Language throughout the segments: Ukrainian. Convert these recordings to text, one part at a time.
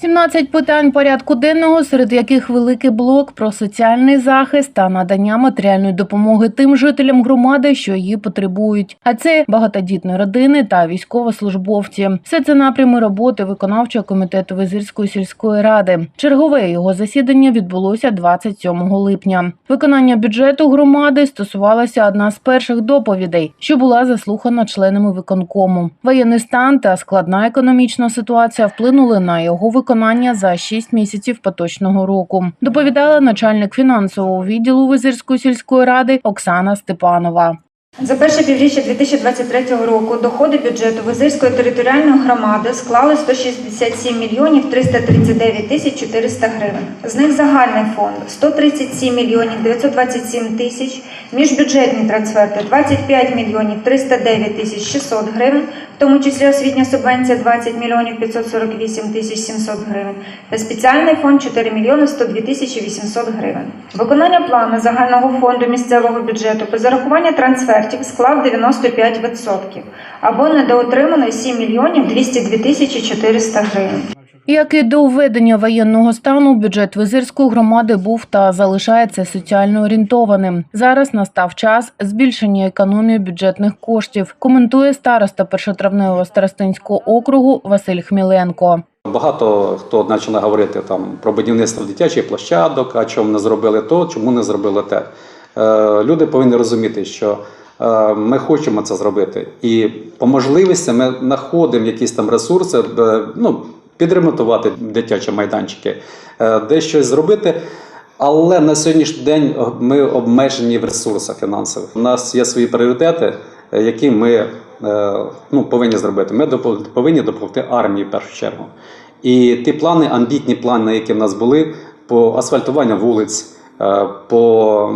17 питань порядку денного, серед яких великий блок про соціальний захист та надання матеріальної допомоги тим жителям громади, що її потребують. А це багатодітні родини та військовослужбовці. Все це напрями роботи виконавчого комітету Визирської сільської ради. Чергове його засідання відбулося 27 липня. Виконання бюджету громади стосувалася одна з перших доповідей, що була заслухана членами виконкому. Воєнний стан та складна економічна ситуація вплинули на його виконання за 6 місяців поточного року. Доповідала начальник фінансового відділу Визирської сільської ради Оксана Степанова. За перше півріччя 2023 року доходи бюджету Визирської територіальної громади склали 167 мільйонів 339 тисяч 400 гривень. З них загальний фонд 137 мільйонів 927 тисяч, міжбюджетні трансферти 25 мільйонів 309 тисяч 600 гривень, в тому числі освітня субвенція 20 мільйонів 548 тисяч 700 гривень та спеціальний фонд 4 мільйони 102 тисячі 800 гривень. Виконання плану загального фонду місцевого бюджету по зарахування трансфертів склав 95% або недоотримано 7 мільйонів 202 тисячі 400 гривень. Як і до введення воєнного стану, бюджет Визирської громади був та залишається соціально орієнтованим. Зараз настав час збільшення економії бюджетних коштів. Коментує староста першотравневого старостинського округу Василь Хміленко. Багато хто починає говорити там про будівництво дитячих площадок, а чому не зробили то, чому не зробили те. Е, люди повинні розуміти, що е, ми хочемо це зробити, і по можливості ми знаходимо якісь там ресурси, ну, підремонтувати дитячі майданчики, де десь щось зробити. Але на сьогоднішній день ми обмежені в ресурсах фінансових. У нас є свої пріоритети, е, які ми е, ну, повинні зробити. Ми повинні допомогти армії в першу чергу. І ті плани, амбітні плани, які в нас були по асфальтуванню вулиць, е, по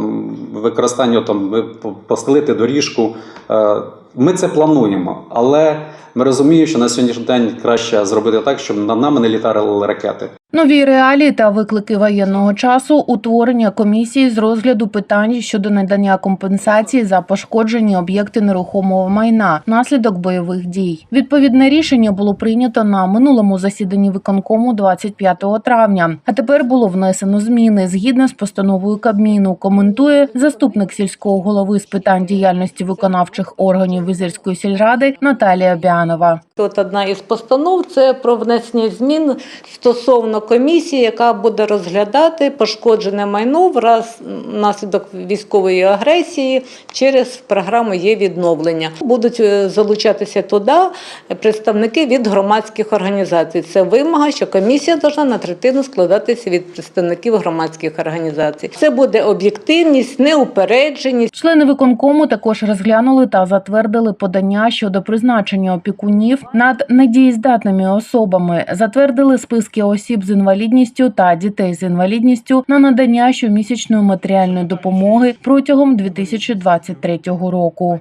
використанню там постелити доріжку. е, Ми це плануємо, але ми розуміємо, що на сьогоднішній день краще зробити так, щоб над нами не літали ракети. Нові реалії та виклики воєнного часу, утворення комісії з розгляду питань щодо надання компенсації за пошкоджені об'єкти нерухомого майна внаслідок бойових дій. Відповідне рішення було прийнято на минулому засіданні виконкому 25 травня. А тепер було внесено зміни згідно з постановою Кабміну. Коментує заступник сільського голови з питань діяльності виконавчих органів Визирської сільради Наталія Бянова. От одна із постанов це про внесення змін стосовно комісії, яка буде розглядати пошкоджене майно враз внаслідок військової агресії через програму є відновлення. Будуть е, залучатися туди представники від громадських організацій. Це вимога, що комісія повинна на третину складатися від представників громадських організацій. Це буде об'єктивність, неупередженість. Члени виконкому також розглянули та затвердили подання щодо призначення опікунів над недієздатними особами, затвердили списки осіб з інвалідністю та дітей з інвалідністю на надання щомісячної матеріальної допомоги протягом 2023 року.